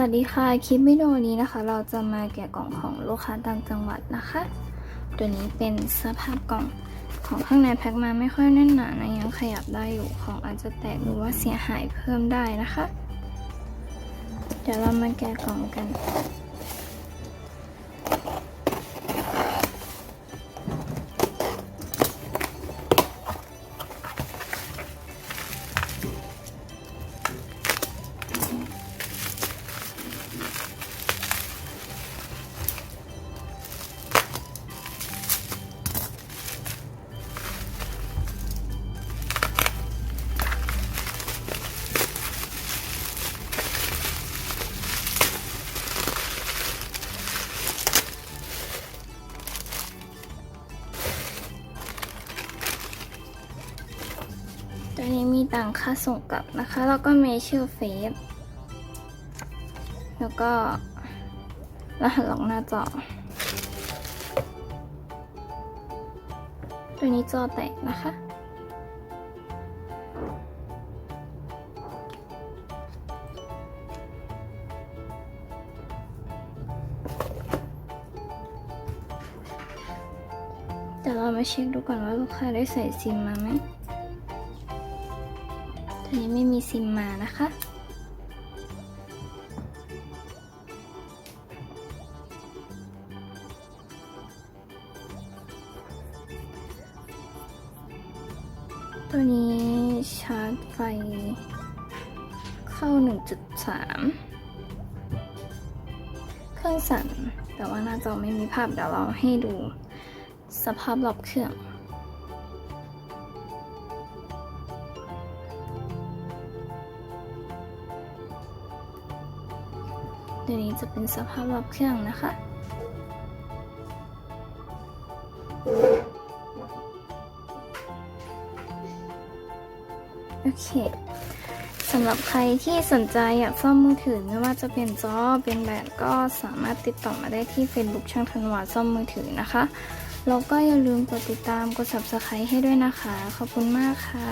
วัสดีค่ะคลิปวิดีโอนี้นะคะ เราจะมาแกะกล่องของลูกค้าต่างจังหวัดนะคะ ตัวนี้เป็นสภาพกล่องของข้างในแพ็คมาไม่ค่อยแน่นหนานะยังขยับได้อยู่ของอาจจะแตกหรือว่าเสียหายเพิ่มได้นะคะ เดี๋ยวเรามาแกะกล่องกัน ตัวนี้มีตังค่าส่งกลับนะคะ แล้วก็เมเชอร์เฟสแล้วก็รหัสล็อกหน้าจอ ตัวนี้จอแตกนะคะ เดี๋ยวเรามาเช็คดูก่อนว่าลูกค้าได้ใส่ซิมมาไหม ตัวนี้ไม่มีซิมมานะคะ ตัวนี้ชาร์จไฟเข้า 1.3 เครื่องสั่น แต่ว่าหน้าจอไม่มีภาพเดี๋ยวเราให้ดูสภาพรอบเครื่อง เดี๋ยวนี้จะเป็นสภาพรอบเครื่องนะคะ โอเคสำหรับใครที่สนใจอยากซ่อมมือถือไม่ว่าจะเป็นจอเป็นแบตก็สามารถติดต่อมาได้ที่ Facebook ช่างธันวาซ่อมมือถือนะคะแล้วก็อย่าลืมกดติดตามกด subscribe ให้ด้วยนะคะ ขอบคุณมากค่ะ